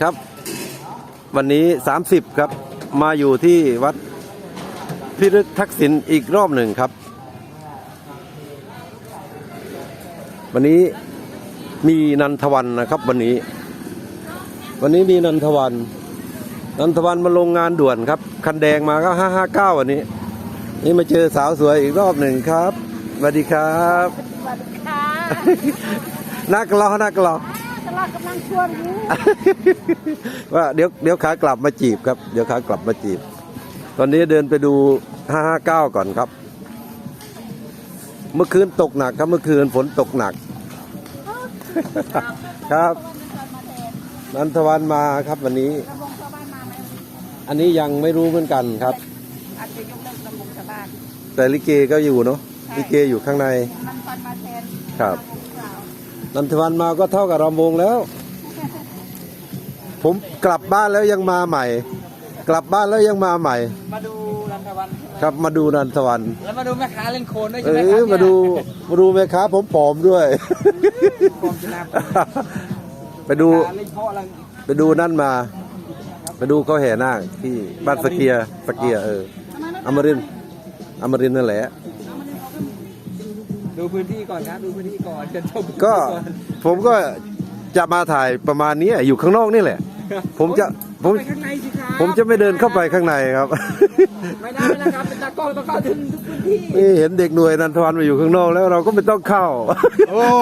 ครับ วันนี้ 30 ครับ มาอยู่ที่วัดพิรึกทักษิณอีกรอบหนึ่งครับ วันนี้มีนันทวันนะครับวันนี้ วันนี้มีนันทวัน นันทวันมาลงงานด่วนครับ คันแดงมาก็ 559 วันนี้ นี่มาเจอสาวสวยอีกรอบหนึ่งครับสวัสดีครับสวัสดีค่ะนักรอนักรอ ตลาดกำลังชวนอยู่ว่าเดี๋ยวเดี๋ยวขากลับมาจีบครับ เดี๋ยวขากลับมาจีบ ตอนนี้เดินไปดู 559 ก่อนครับ เมื่อคืนตกหนักครับเมื่อคืนฝนตกหนัก ครับนันทวันมาครับวันนี้ระวงชาวบ้านมาไหมอันนี้ยังไม่รู้เหมือนกันครับ อาจจะยกเลิกระวงชาวบ้านแต่ลิเกก็อยู่เนาะลิเกอยู่ข้างใน มันฟันมาแทนครับวงสาว นันทวันมาก็เท่ากับรำวงแล้ว ผมกลับบ้านแล้วยังมาใหม่ กลับบ้านแล้วยังมาใหม่ มาดูรันทวันใช่ไหมครับมาดูนันทวันแล้วมาดูแม่ค้าเล่นโคลนด้วยเอใช่ไหมคอรับมาดูมาดูแม่ค้าผมผอมด้วยกองชนะไปดูเล่นเพาะอะไรไปดูนั่นมา ไปดูเขาแห่นาคที่บ้านสะเกียสะเกียเอออมรินทร์อมรินทร์นั่นแหละ ดูพื้นที่ก่อนครับดูพื้นที่ก่อนจะชมก็อนผมก็จะมาถ่ายประมาณนี้อยู่ข้างนอกนี่แหละ ผมจะผมไปข้างในสิครับผมจะไม่เดินเข้าไปข้างในครับ ไม่ได้นะครับเป็นตากล้องต้องเข้าถึงทุกพื้นที่นี่เห็นเด็กหน่วยนันทวันมาอยู่ข้างนอกแล้วเราก็ไม่ต้องเข้า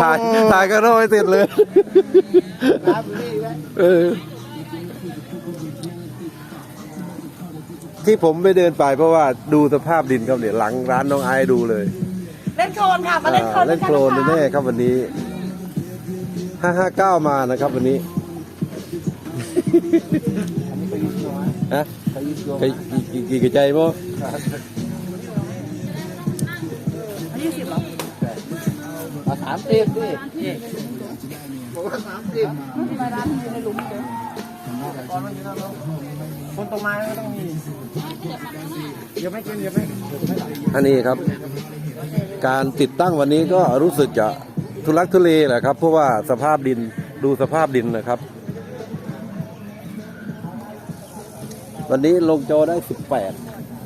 ถ่ายถ่ายข้างนอกให้เสร็จเลยครับนี่แหละเออที่ผมไม่เดินไปเพราะว่าดูสภาพดินครับเนี่ยหลังร้านน้องไอซ์ดูเลย เล่นโคลนค่ะมาเล่นโคลนเล่นโคลนแน่ๆครับวันนี้ห้าห้าเก้ามานะครับวันนี้ฮะใครกี่กี่กี่ใจมั้งยี่สิบเหรอมาสามสิบดินี่ทำไมร้านอยู่ในหลุมเดียวคนตรงมาก็ต้องมีเดี๋ยวไม่กินเดี๋ยวไม่อันนี้ครับ การติดตั้งวันนี้ก็รู้สึกจะทุลักทุเลแหละครับ เพราะว่าสภาพดินดูสภาพดินนะครับ วันนี้ลงจอได้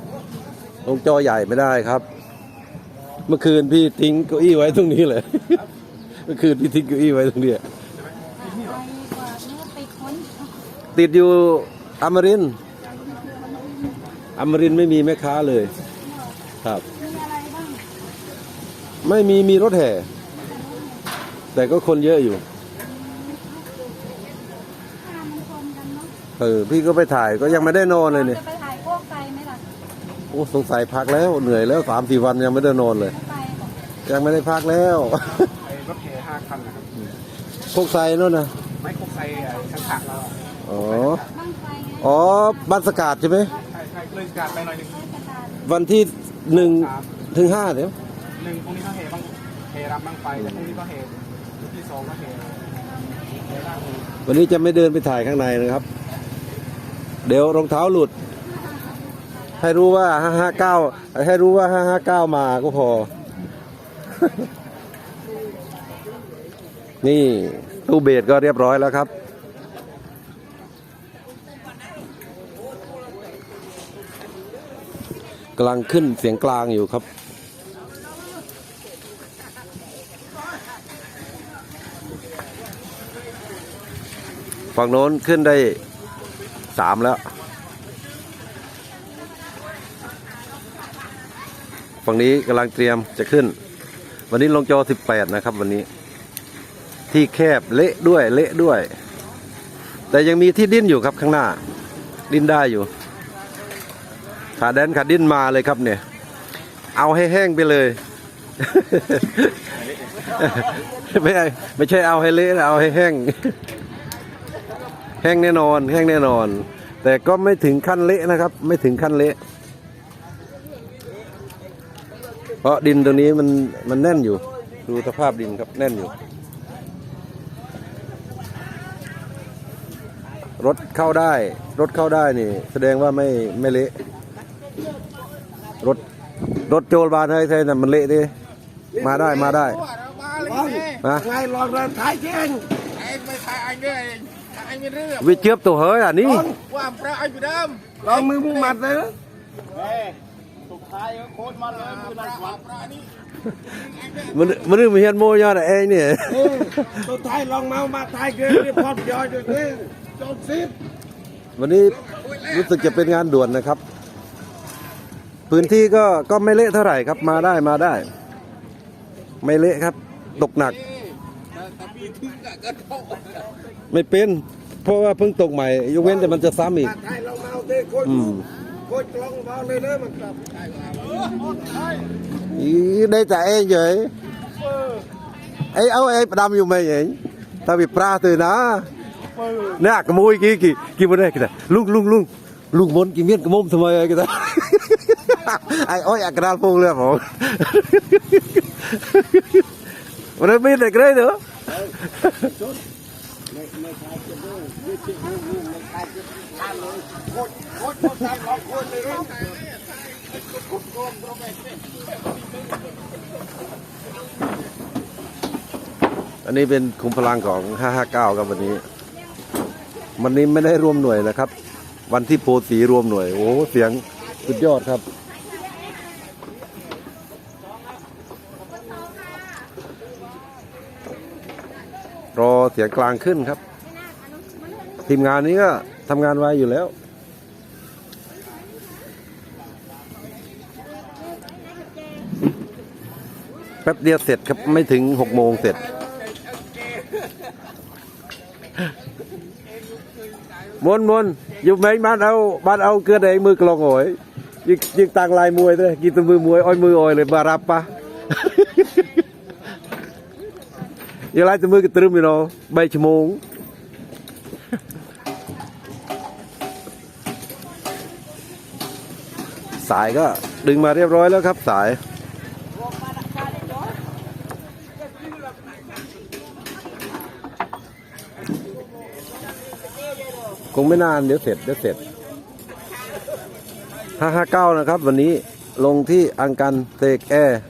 18 ลงจอใหญ่ไม่ได้ครับ เมื่อคืนพี่ทิ้งเก้าอี้ไว้ตรงนี้เลย เมื่อคืนพี่ทิ้งเก้าอี้ไว้ตรงนี้ติดอยู่อมรินอมรินไม่มีแม่ค้าเลย ครับ ไม่มีมีรถแห่ แต่ก็คนเยอะอยู่ข้ามมันคนกันเนาะเออ พี่ก็ไปถ่ายก็ยังไม่ได้นอนเลยเนี่ย จะไปถ่ายพวกไกลไหมล่ะโอ้สงสัยพักแล้วเหนื่อยแล้วสามสี่วันยังไม่ได้นอนเลย ไปบอกยังไม่ได้พักแล้ว ไอ้รถแห่ห้าคันนะครับ พวกไซนู่นนะไม้คกใส่ข้างขางเราอ๋อ บ้างไฟไงอ๋อบ้านสกาดใช่ไหม ใช่ใช่เลยการไปหน่อยหนึ่งราชการวันที่หนึ่งถึงห้าเดี๋ยว หนึ่งพรุ่งนี้ก็เฮบ้างเฮรำบ้างไฟแล้วพรุ่งนี้ก็เฮที่สองก็เฮเฮล่างวันนี้จะไม่เดินไปถ่ายข้างในนะครับ เดี๋ยวรองเท้าหลุด ให้รู้ว่าห้าห้าเก้าให้รู้ว่าห้าห้าเก้ามาก็พอ นี่ตู้เบสก็เรียบร้อยแล้วครับกำลังขึ้นเสียงกลางอยู่ครับ ฝั่งโน้นขึ้นได้สามแล้ว ฝั่งนี้กำลังเตรียมจะขึ้น วันนี้ลงจอ18นะครับ วันนี้ ที่แคบเละด้วยเละด้วย แต่ยังมีที่ดิ้นอยู่ครับข้างหน้า ดิ้นได้อยู่ ขาแดนขาดิ้นมาเลยครับเนี่ย เอาให้แห้งไปเลยไม่ใช่ไม่ใช่เอาให้เละเอาให้แห้ง แห้งแน่นอนแห้งแน่นอน แต่ก็ไม่ถึงขั้นเละนะครับ ไม่ถึงขั้นเละ เพราะดินตรงนี้มันมันแน่นอยู่ ดูสภาพดินครับแน่นอยู่ รถเข้าได้ รถเข้าได้นี่ แสดงว่าไม่ไม่เละ รถรถโจรบานให้ใช่แต่มันเละดิมาได้มาได้นะไงลองเดินถ่ายเองไอ้ไม่ถ่ายไอ้เนี่ยไอ้ មានរឿង วิเจือบตัวเฮ้ยอ่ะนี่ ว่าប្រាឲ្យពីដើម ลองมือมุงมัดเลยนะ ហេទុកខាយខូចមកលើគឺដល់ស្វាត់ប្រានេះ มันมันนึกมาเฮียนโมยอดเองเนี่ย เออตัวไทยลองเมามาไทยเกินเรียบพอดยอยด้วยนี่จนซิด วันนี้รู้สึกจะเป็นงานด่วนนะครับ พื้นที่ก็ก็ไม่เละเท่าไหร่ครับ มาได้มาได้ ไม่เละครับ ตกหนัก តែពីធឹងក៏ធោ ไม่เป็น เพราะว่าเพิ่งตกใหม่ ยกเว้นแต่มันจะซ้ำอีก มาไทยลองเมาเต้โคตร อืม โคตรกลองเมาเลยเลยมันกลับ ý đây tại em vậy ấy áo em đâm vô mày vậy tao bị pra từ nó nè cái môi kia kì kì bên đây kìa lung lung lung lung muốn kì miết cái mồm thôi mày kìa ai ôi à cái đal phun lên hả mà nó biết này cái đấy nữa โคตรโคตรทำลองโคตรเลยนะ อั อันนี้เป็นคุมพลังของ 559 ครับวันนี้ วันนี้ไม่ได้รวมหน่วยนะครับ วันที่โพสีรวมหน่วย โอ้เสียงสุดยอดครับ รอเสียงกลางขึ้นครับ ทีมงานนี้ก็ทำงานไวอยู่แล้ว แป๊บเดียวเสร็จครับ ไม่ถึงหกโมงเสร็จมนมนอยู่ไหมบ้านเอาบ้านเอาเกลือแดงมือกลองโอยยิงยิงตังลายมวยด้วยกินตัวมือมวยอ้อยมืออ้อยเลยบารับปะยังไล่แตัวมือกระตรึมอยู่เนาะใบชั่วโมง สายก็ดึงมาเรียบร้อยแล้วครับสาย คงไม่นานเดี๋ยวเสร็จเดี๋ยวเสร็จ 559 นะครับ วันนี้ลงที่อังกันเตกแอร์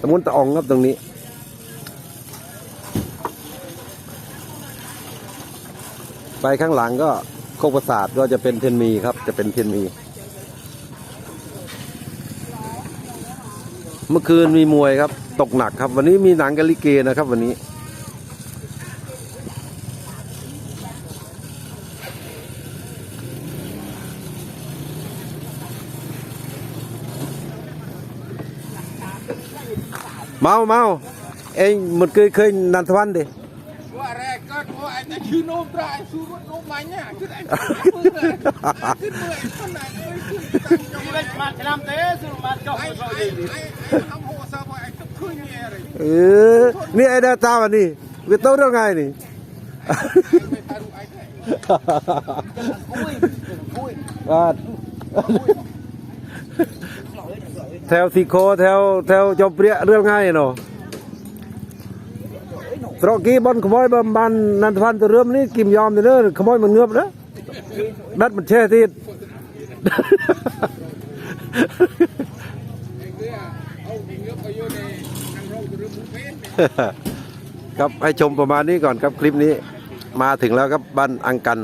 ตะมุนตะอองครับตรงนี้ ไปข้างหลังก็โคกประสาทก็จะเป็นเทนมีครับ จะเป็นเทนมี เมื่อคืนมีมวยครับ ตกหนักครับ วันนี้มีหนังกะลิเกนะครับ วันนี้ เมาเมาเองมันเคยเคยนันทวันดิ คือโนมตรายสูรโนมัาเนี่ยคือได้มือเลยขึ้นมือไอ้คนไหนเลยขึ้นตังจงเลยมาชนะเตะสู้มาจบไอ้ไอ้ไอ้ทำโหซะบ่ไอ้ทุกคืนเนี่ยเลยเออนี่ไอ้ดาตาวันนี้เวทโตเรื่องไงนี่แถวสีโคแถวแถวจอมเปรี้ยเรื่องง่ายเนาะ รกี้บอนขโมยบำบันนันทพันธ์ตะเรื่องนี่กิมยอมเด้อขโมยมันเงือบเด้อดัดมันแช่ทีครับให้ชมประมาณนี้ก่อนครับคลิปนี้ มาถึงแล้วครับบ้านอังกัน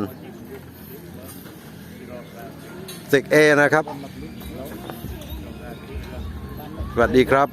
เซกเอนะครับ สวัสดีครับ